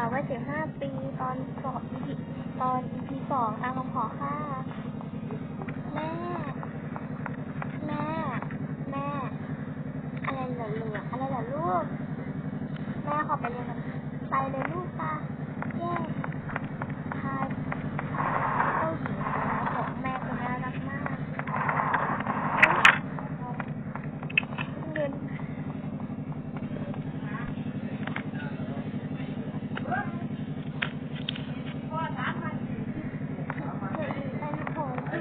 าววัยสิบห้าปี ตอนสอบ EP ตอน EP สองตามคำขอค่าแม่ แม่ แม่ อะไรเหลือเหลืออะไรเหรอลูก แม่ขอไปเรียนไปเลยลูกตาเย้พาเจ้าหญิงของแม่คนน่ารักมากเงิน เป็นของที่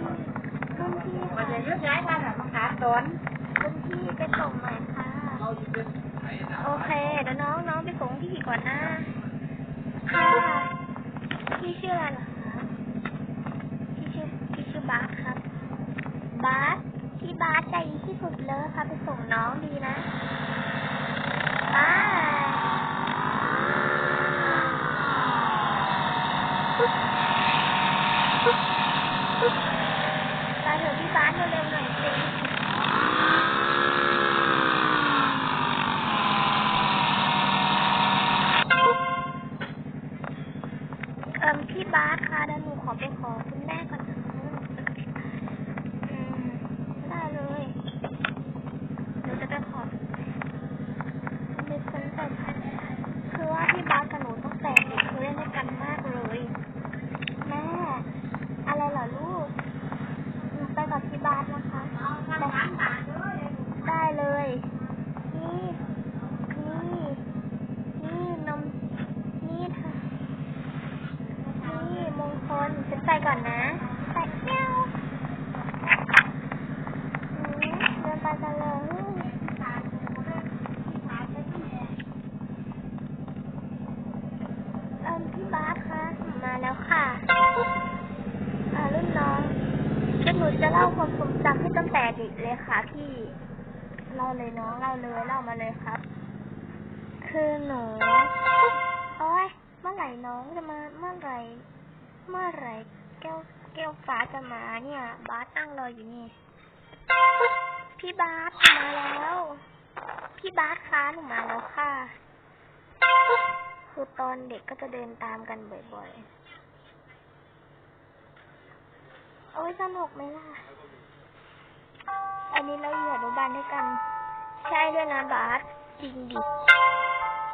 รุ่นพี่ มัน ค่ะ จะ ยุดย้ายกันอะมาขาดตนรุ่นพี่ไปส่งหน่อยค่ะ โอเคเดี๋ยวน้องน้องไปส่งพี่ก่อนนะ ค่ะ พี่ชื่ออะไรเหรอคะพี่ชื่อพี่ชื่อบาสครับ บาสพี่บาสใจดีที่สุดเลยค่ะไปส่งน้องดีนะบายไป เอะพี่บาสเร็วๆหน่อยสิเอิมพี่บาสคะเดี๋ยวหนูขอไปขอคุณแม่ก่อนนะอืมได้เลยหนูจะไปขอสนใจคือว่าพี่บาสกับหนูตั้งแต่เด็กคือเล่นด้วยกันมากเลย แม่ อะไรเหรอลูกหนูไปกับพี่บาสนะคะ เอาทำร้านบาทด้วย ได้เลย นี่ นี่ นี่นม นี่ค่ะ นี่มงคลฉันไป ก่อนนะไปเที่ยวอืมเดินไปกันเลยเอิมพี่บาสคะมาแล้วค่ะอ่ารุ่นน้องเดี๋ยวหนูจะเล่าความทรงจำให้ตั้งแต่เด็กเลยค่ะพี่เล่าเลยน้องเล่าเลยเล่ามาเลยครับ คือหนูโอ้ยเมื่อไหร่น้องจะมาเมื่อไหร่ เมื่อไหร่ แก้วแก้วฟ้าจะมาเนี่ย บาสนั่งรออยู่นี่ พี่บาสมาแล้ว พี่บาสคะหนูมาแล้วค่ะ คือตอนเด็กก็จะเดินตามกันบ่อยๆ โอ้ยสนุกไหมล่ะ อันนี้เราอยู่อนุบาลด้วยกัน ใช่ด้วยนะบาสจริงดิ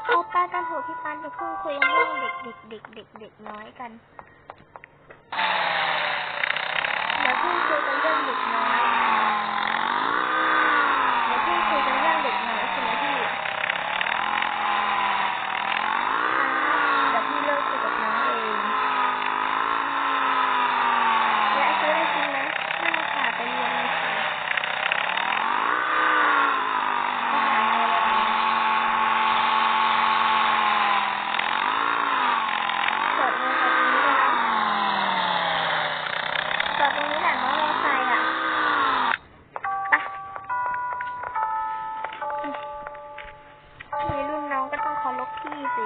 เอาป้ากันเถอะพี่ปันไปพูดคุยเรื่องเด็กเด็กเด็กเด็กเด็กน้อยกัน เดี๋ยวพูดคุยกันเรื่องเด็กน้อย เดี๋ยวพูดคุยกันเรื่องเด็กน้อยใช่ไหมพี่ครับเดี๋ยวพี่เลิกคุยกับน้องเองและซื้ออะไรกินนะไม่ค่ะไปเรียนเลยค่ะไปหาอะไรเลยจอดเลยจอดตรงนี้เลยนะจอดตรงนี้แหละน้องมอไซค์อะไปมีรุ่นน้องก็ต้องเคารพพี่สิ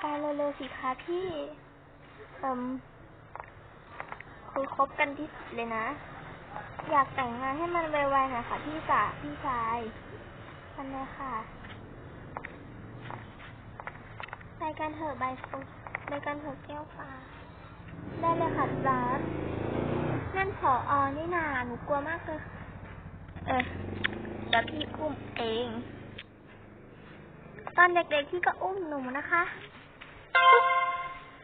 ไปเร็วๆสิคะ พี่เอิมคือคบกันที่สุดเลยนะ อยากแต่งงานให้มันไวๆหน่อยค่ะ พี่สาพี่ชายทันเลยค่ะ ไปกันเถอะใบฟุกไปกันเถอะแก้วฟ้า ได้เลยค่ะบาสนั่นผออนี่นาหนูกลัวมากเลย เออเดี๋ยวพี่อุ้มเอง ตอนเด็กๆพี่ก็อุ้มหนูนะคะ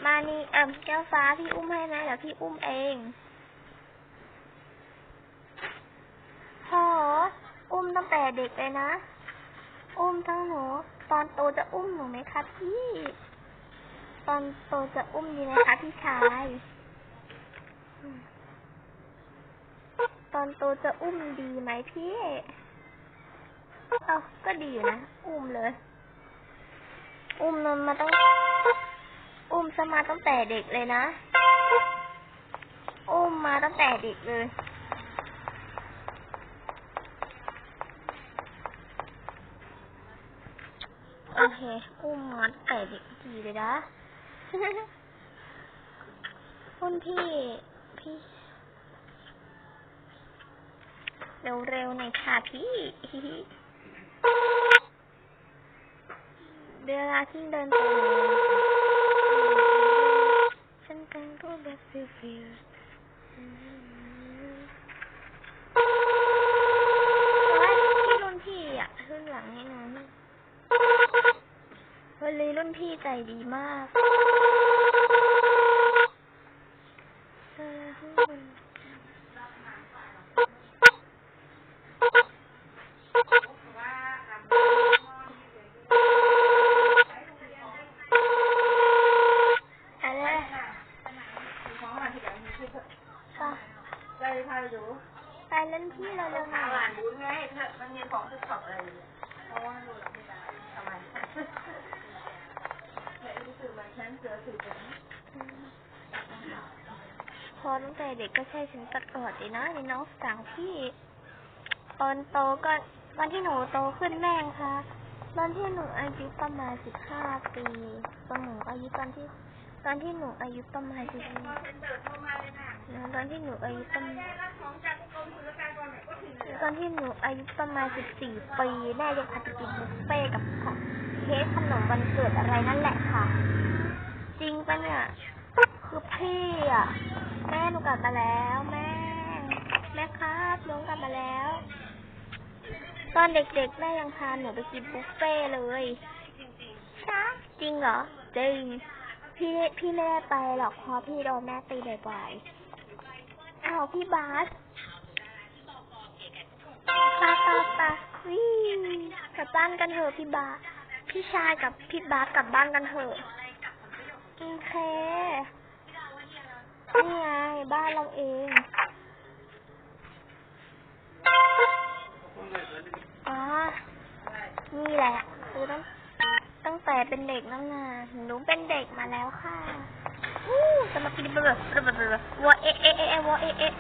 มานี่อิมแก้วฟ้าพี่อุ้มให้ไหมเดี๋ยวพี่อุ้มเองโหอุ้มตั้งแต่เด็กเลยนะ อุ้มทั้งหนู ตอนโตจะอุ้มหนูไหมคะพี่ ตอนโตจะอุ้มดีไหมคะพี่ชาย ตอนโตจะอุ้มดีไหมพี่เอ้าก็ดีอยู่นะ อุ้มเลย อุ้มนนมาต้อง อุ้มาตั้งแต่เด็กเลยนะ อุ้มมาตั้งแต่เด็กเลย โอเค อุ้มมัดไก่เด็กดีเลยนะคุณพี่ พี่ เร็วๆหน่อยค่ะพี่เวลาที่เดินไปฉัน แต่งตัวแบบฟิลฟิลแต่ว่าที่รุ่นพี่อะรุ่นหลังนี่นะวันนี้รุ่นพี่ใจดีมากเออข้างบน อะไร ของมาที่ไหนมีชื่อเถอะ ป่ะ ไปพาไปดูไปเล่นพี่เราเร็วหน่หอลายนบุญไงเถอะมันมีของทุกช็อปอะไรอยู่เพราะว่าดูหลังไม่ได้ทำไมไหนรู้สึกมันฉันเสือสือเป็นพอตั้งแต่เด็กก็ใช่ฉันตะกอดเลยนะนี่น้องสั่งพี่ตอนโตก็ตอนที่หนูโตขึ้นแม่งค่ะ ตอนที่หนูอายุประมาณสิบห้าปีตอนหนูอายุตอนที่ ตอนที่หนูอายุประมาณสิบตอนที่หนูอายุประมาณตอนที่หนูอายุประมาณสิบสี่ปีแม่ยังพาไปกินบุฟเฟ่กับของเค้กขนมวันเกิดอะไรนั่นแหละค่ะ จริงปะเนี่ยคือพี่อะ แม่หนูกลับมาแล้วแม่ แม่ครับลุงกลับมาแล้ว ตอนเด็กๆแม่ยังพาหนูไปกินบุฟเฟ่เลยใช่จริงเหรอจริง พี่พี่ไม่ได้ไปหรอกเพราะพี่โดนแม่ตีบ่อยๆอ้าวพี่บาสปาปาปาวิ่งกลับบ้านกันเถอะพี่บาสพี่ชายกับพี่บาสกลับบ้านกันเถอะโอเคนี่ไงบ้านเราเองอ๋อนี่แหละคือตั้ง ตั้งแต่เป็นเด็กนั่นน่ะหนูเป็นเด็กมาแล้วค่ะวู้จะมากินเบอร์เบอร์เบอร์เบอร์วอเอะเอะเอะเอวอเอะเอะ